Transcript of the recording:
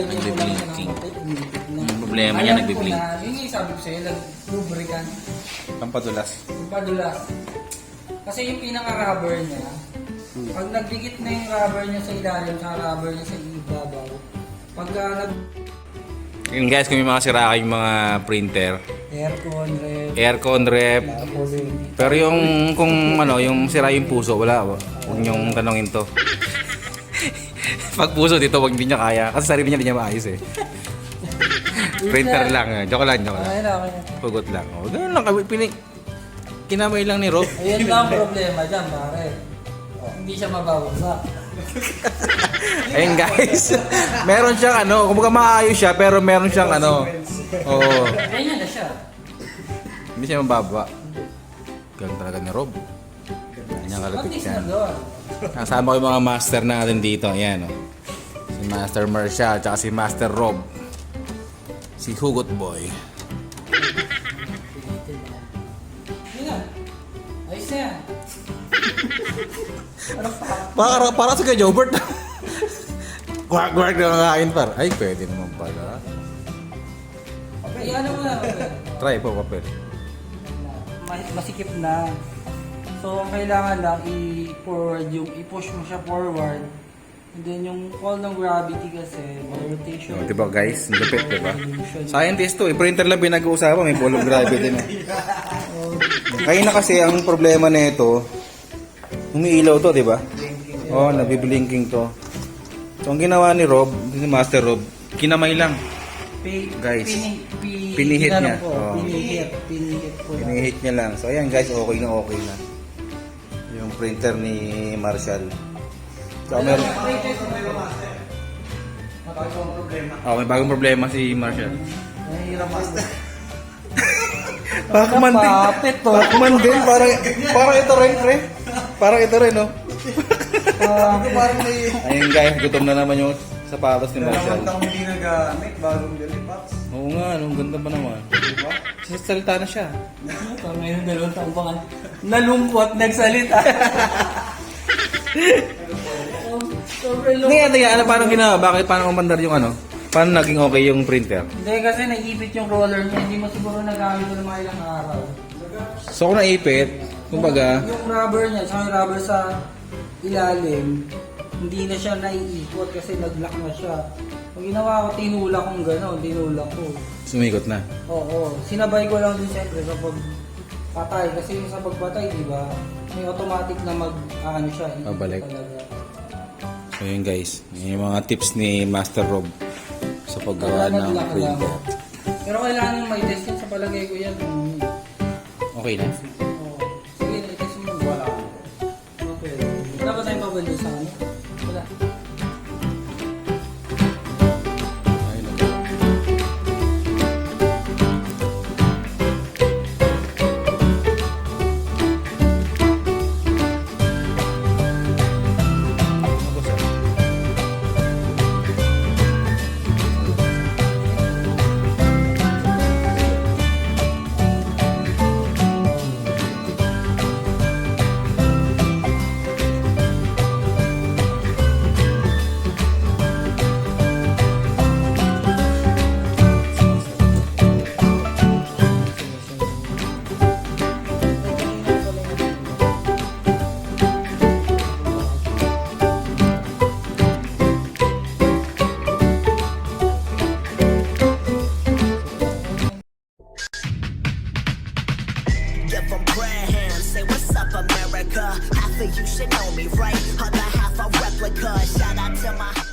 na. Yung problema niya, Alam ko nagbiblink. na, Yun yung sabi ko sa'yo, lubricant, Pampadulas. yung padulas. Kasi yung pinaka-rubber niya, pag nagdikit na yung rubber niya sa ilalim sa rubber niya sa ibabaw, pagka nag Yun guys, kung may mga sira kayong mga printer, aircon, ref, aircon rep, pero yung kung ano, yung sira yung puso, wala. Huwag niyong tanongin to. Pag puso dito, wag hindi niya kaya. Kasi sarili niya hindi niya maayos eh. Printer lang. eh. Joke lang, joke lang. Na, okay na. Hugot lang. Oh, ganun lang. kami. Kinamay lang ni Rob. Ayun lang ang problema dyan, pare. Hindi siya mababasa. Ayun guys. meron siyang ano, kumbaga maayos siya, pero meron siyang ano. Oo. Ganyan na siya. Hindi siya mababa. Ganun talaga ni Rob. Ganyan At kalapit least na yan. doon. Kasama ko yung mga master natin dito. Ayan oh. Si Master Marshall, tsaka si Master Rob. Si Hugot Boy. Ayos na yan. Ano pa? Para, para sa kay Jobert. Quack, quack na kakain par. Ay, pwede naman pala. Ay, ano mo na. Try po, papel. Ma- masikip na. So, ang kailangan lang i-forward yung, i-push mo siya forward. And then yung call ng gravity kasi, may rotation. Oh, diba guys? Ang Lupit, diba? Scientist to, eh. Printer lang pinag-uusapan. May pulong gravity na. Kaya na kasi ang problema nito, umiilaw to, di ba? Oo, oh, nabiblinking to. So, ang ginawa ni Rob, ni Master Rob, kinamay lang. Guys, pini- pi- pinihit niya. Oo. Pinihit, pinihit lang. Pinihit niya lang. So, ayan guys, okay na okay na. Printer ni Marshall. So, meron... Oh, may bagong problema si Marshall. Nahihirap ako. Pacman din. Pacman din. Parang, parang ito rin, pre. Parang ito rin, no? Ah, parang may... Ayun guys, gutom na naman yung sapatos ni Marshall. taong hindi nagamit, bagong delipax. Oo nga, no? Ang ganda pa naman. Diba? Salita na siya. Ito, ngayon dalawang taong pa nga. Nalungkot, nagsalita. Sobrang Hindi, lungkot. ano yan? Ano, paano ginawa? Bakit, paano umandar yung ano? Paano naging okay yung printer? Hindi kasi naipit yung roller niya, hindi mo siguro nagamit ko ng mga ilang araw. So, kung naipit, kumbaga, Yung rubber niya, sa yung rubber sa ilalim, hindi na siya naiikot kasi nag-lock na siya. Ang ginawa ko, tinulak kong gano'n, tinulak ko. sumikot na. Oo, sinabay ko lang din siyempre sa pagpatay. Kasi yung sa pagpatay, di ba, may automatic na mag, ano siya, iikot Babalik. talaga. So yun guys, yun yung mga tips ni Master Rob sa paggawa ng printer. Pero kailangan may test sa palagay ko yan. Okay na? America. You should know me, right? Other half a replica. Shout out to my